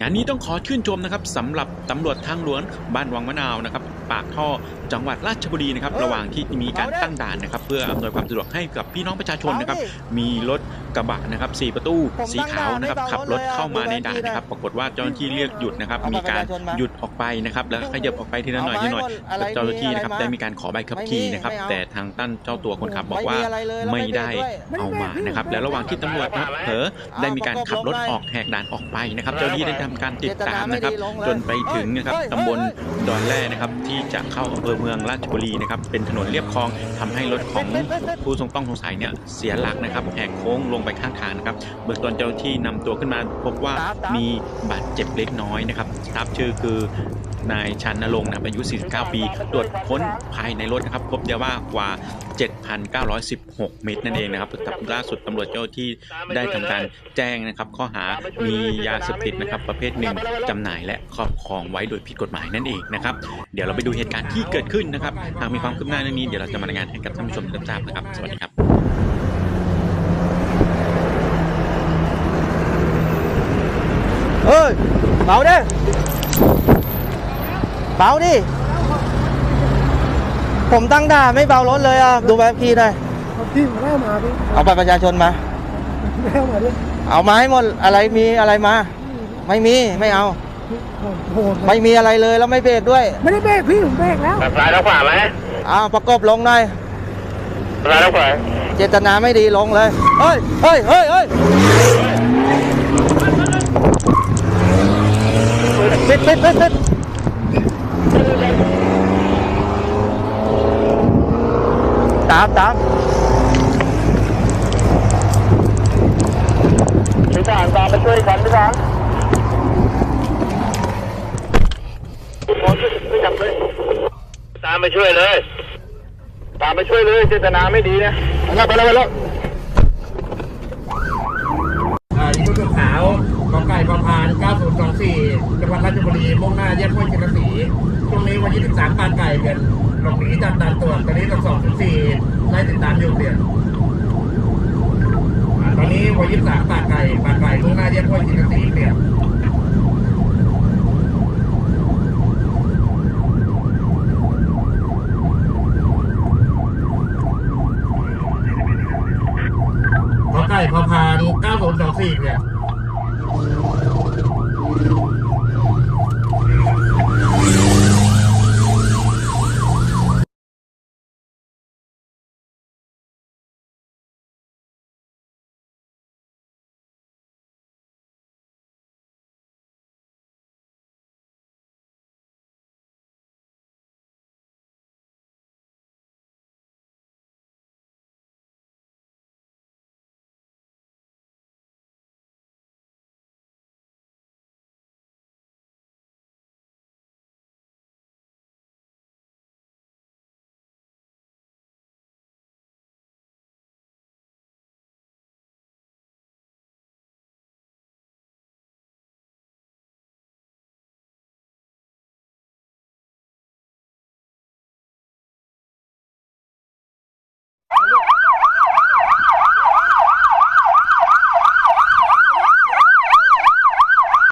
งานนี้ต้องขอชื่นชมนะครับสำหรับตำรวจทางหลวงบ้านวังมะนาวนะครับ ปากท่อจังหวัดราชบุรีนะครับระหว่างที่มีการตั้งด่านนะครับ เพื่ออำนวยความสะดวกให้กับพี่น้องประชาชนนะครับ มีรถกระบะนะครับสี่ประตูผมสีขาวนะครับตั้งด่านขับรถเข้ามาในให้เบาด่านนะครับ ปรากฏว่าเจ้าหน้าที่เรียกหยุดนะครับเอามีการบัตรประชาชนมาหยุดออกไปนะครับ แล้วขยับออกไปทีละหน่อยทีละหน่อยเอาไม้หมดอะไรเจ้าหน้าที่นะครับมีอะไรมาได้มีการขอใบขับขี่นะครับไม่มีไม่เอาแต่ทางตั้นเจ้าตัวคนขับบอกว่าไม่มีอะไรเลยแล้วไม่ไม่เบรกได้ด้วยเอามานะครับ แล้วระหว่างที่ตำรวจนะครับเผลอได้มีการขับรถออกแหกด่านออกไปนะครับ เจ้าหน้าที่ได้ทำการติดตามนะครับ จนไปถึงนะครับตำบลดอนแร่นะครับที่จะเข้าอำเภอเมืองราชบุรีนะครับเป็นถนนเรียบคลองทำให้รถของผู้ทรงต้องสงสัยเนี่ยเสียหลักนะครับแหกโค้งลงไปข้างทางนะครับเบื้องต้นเจ้าที่นำตัวขึ้นมาพบว่ามีบาดเจ็บเล็กน้อยนะครับทราบชื่อคือ นายชันนรงค์นะอายุ 49 ปีตรวจค้นภายในรถนะครับพบยาบ้ากว่า 7,916 เม็ดนั่นเองนะครับล่าสุดตำรวจเจ้าที่ได้ทำการแจ้งนะครับข้อหามียาเสพติดนะครับประเภทหนึ่งจำหน่ายและครอบครองไว้โดยผิดกฎหมายนั่นเองนะครับเดี๋ยวเราไปดูเหตุการณ์ที่เกิดขึ้นนะครับหากมีความคืบหน้าเรื่องนี้เดี๋ยวเราจะมารายงานให้กับท่านผู้ชมรับทราบนะครับ สวัสดีครับเอ้ยเบาดิ เบาดิ ผมตั้งด่านไม่เบารถเลยอะ ดูแบบขี่หน่อยเอาที่มาแล้วมาดิเอาบัตรประชาชนมาแล้วมาดิเอามาให้หมด อะไรมีอะไรมา ไม่มี ไม่เอาโหดโหดไม่มีอะไรเลยแล้วไม่เบรกด้วย ไม่ได้เบรกพี่ผมเบรกแล้วแบบซ้ายแล้วขวาไหมเอาประกบลงหน่อยซ้ายแล้วขวาเจตนาไม่ดีลงเลย เฮ้ย เฮ้ย เฮ้ยเฮ้ยปิดปิดปิดปิดามตามพี่ทหารตามไปช่วยกันพี่ทหารโอ้ยช่วยจับเลยตามไปช่วยเลย ตามไปช่วยเลยเจตนาไม่ดีนะไปแล้วไปแล้วไปแล้วอ่าอีกตัวขาวกอ ไก่ประพาน 9024 จังหวัดราชบุรี มุ่งหน้าแยกห้วยจินสีช่วงนี้วันที่13ปาไก่กันหลบหนีจากด่านตรวจตอนนี้ตำรวจ24ไล่ติดตามอยู่เลี่ยนตอนนี้วันที่13ปาไก่ปาไก่ มุ่งหน้าแยกห้วยจินสีเปลี่ยนพอไก่พอพาน9024เนี่ย